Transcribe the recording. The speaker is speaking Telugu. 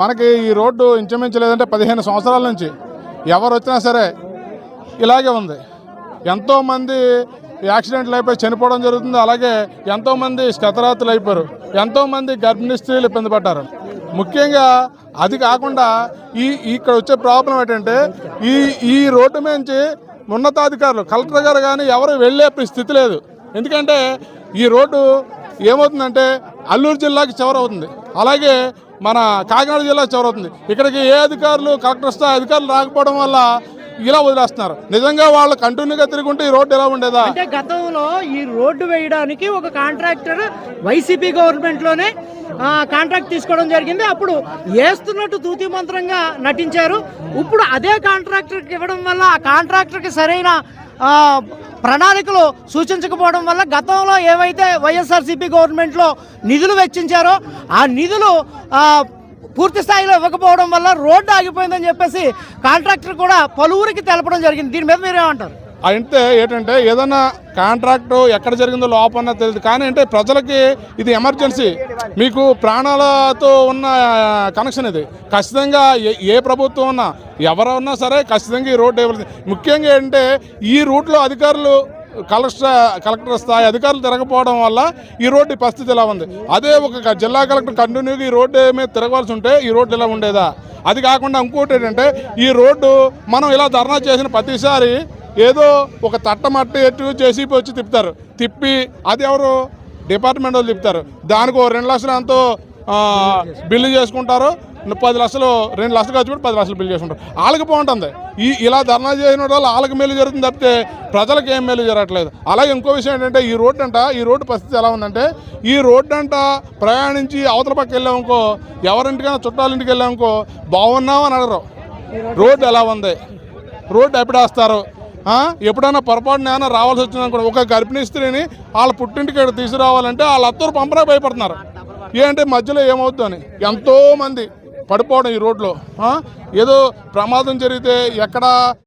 మనకి ఈ రోడ్డు ఇంచుమించు లేదంటే పదిహేను సంవత్సరాల నుంచి ఎవరు వచ్చినా సరే ఇలాగే ఉంది. ఎంతోమంది యాక్సిడెంట్లు అయిపోయి చనిపోవడం జరుగుతుంది. అలాగే ఎంతోమంది క్షతరాతులు అయిపోయారు. ఎంతోమంది గర్భిణీ స్త్రీలు ఇబ్బంది పడ్డారు. ముఖ్యంగా అది కాకుండా ఈ ఇక్కడ వచ్చే ప్రాబ్లం ఏంటంటే ఈ ఈ రోడ్డు నుంచి ఉన్నతాధికారులు కలెక్టర్ గారు కానీ ఎవరు వెళ్ళే స్థితి లేదు. ఎందుకంటే ఈ రోడ్డు ఏమవుతుందంటే అల్లూరు జిల్లాకి చివరవుతుంది. అలాగే మన కాకినాడ జిల్లా చివరవుతుంది. ఇక్కడికి ఏ అధికారులు కలెక్టర్ స్థాయి అధికారులు రాకపోవడం వల్ల ఇలా వదిలేస్తున్నారు. నిజంగా వాళ్ళు కంటిన్యూగా తిరుగుంటే ఈ రోడ్డు ఎలా ఉండేదా? అంటే గతంలో ఈ రోడ్డు వేయడానికి ఒక కాంట్రాక్టర్ వైసీపీ గవర్నమెంట్లోనే కాంట్రాక్ట్ తీసుకోవడం జరిగింది. అప్పుడు వేస్తున్నట్టు తూతి మంత్రంగా నటించారు. ఇప్పుడు అదే కాంట్రాక్టర్కి ఇవ్వడం వల్ల ఆ కాంట్రాక్టర్కి సరైన ప్రణాళికలు సూచించకపోవడం వల్ల గతంలో ఏవైతే వైఎస్ఆర్సీపీ గవర్నమెంట్లో నిధులు వెచ్చించారో ఆ నిధులు పూర్తి స్థాయిలో ఇవ్వకపోవడం వల్ల రోడ్డు ఆగిపోయిందని చెప్పేసి కాంట్రాక్టర్ కూడా పలువురికి తెలపడం జరిగింది. దీని మీద మీరేమంటారు? అంటే ఏంటంటే ఏదైనా కాంట్రాక్టు ఎక్కడ జరిగిందో లోపన్న తెలియదు. కానీ అంటే ప్రజలకి ఇది ఎమర్జెన్సీ మీకు ప్రాణాలతో ఉన్న కనెక్షన్ ఇది. ఖచ్చితంగా ఏ- ప్రభుత్వం ఉన్నా ఎవరు ఉన్నా సరే ఖచ్చితంగా ఈ రోడ్డు ఇవ్వాలి ముఖ్యంగా ఏంటంటే ఈ రూట్లో అధికారులు కలెక్టర్ కలెక్టర్ స్థాయి అధికారులు తిరగకపోవడం వల్ల ఈ రోడ్డు పరిస్థితి ఇలా ఉంది? అదే ఒక జిల్లా కలెక్టర్ కంటిన్యూగా ఈ రోడ్డు మీద తిరగవలసి ఉంటే ఈ రోడ్డు ఇలా ఉండేదా? అది కాకుండా ఇంకోటి ఏంటంటే ఈ రోడ్డు మనం ఇలా ధర్నా చేసిన ప్రతిసారి ఏదో ఒక తట్టమట్టి ఎటు జేసీపీ వచ్చి తిప్పుతారు. తిప్పి అది ఎవరు? డిపార్ట్మెంట్ వాళ్ళు తిప్పుతారు. దానికి ఓ రెండు లక్షలు ఎంతో బిల్లు చేసుకుంటారు. పది లక్షలు రెండు లక్షలు ఖర్చు పెట్టి పది లక్షలు బిల్లు చేసుకుంటారు. వాళ్ళకి బాగుంటుంది. ఈ ఇలా ధర్నా చేసిన వాళ్ళు వాళ్ళకి మేలు జరుగుతుంది తప్పితే ప్రజలకు ఏం మేలు జరగట్లేదు. అలాగే ఇంకో విషయం ఏంటంటే ఈ రోడ్డు అంట ఈ రోడ్డు పరిస్థితి ఎలా ఉందంటే ఈ రోడ్డు అంట ప్రయాణించి అవతల పక్క వెళ్ళామనుకో ఎవరింటికైనా చుట్టాలింటికి వెళ్ళామనుకో బాగున్నావు అని అడగరు. రోడ్డు ఎలా ఉంది? రోడ్డు ఎప్పుడేస్తారు ఎప్పుడైనా పొరపాటున ఏమైనా రావాల్సి వచ్చిందనుకో ఒక గర్భిణీ స్త్రీని వాళ్ళ పుట్టింటికి ఇక్కడ తీసుకురావాలంటే వాళ్ళ అత్తరు పంపనే భయపడుతున్నారు. ఏంటంటే మధ్యలో ఏమవుద్దు అని? పడిపోవడం ఈ రోడ్లో. ఏదో ప్రమాదం జరిగితే ఎక్కడ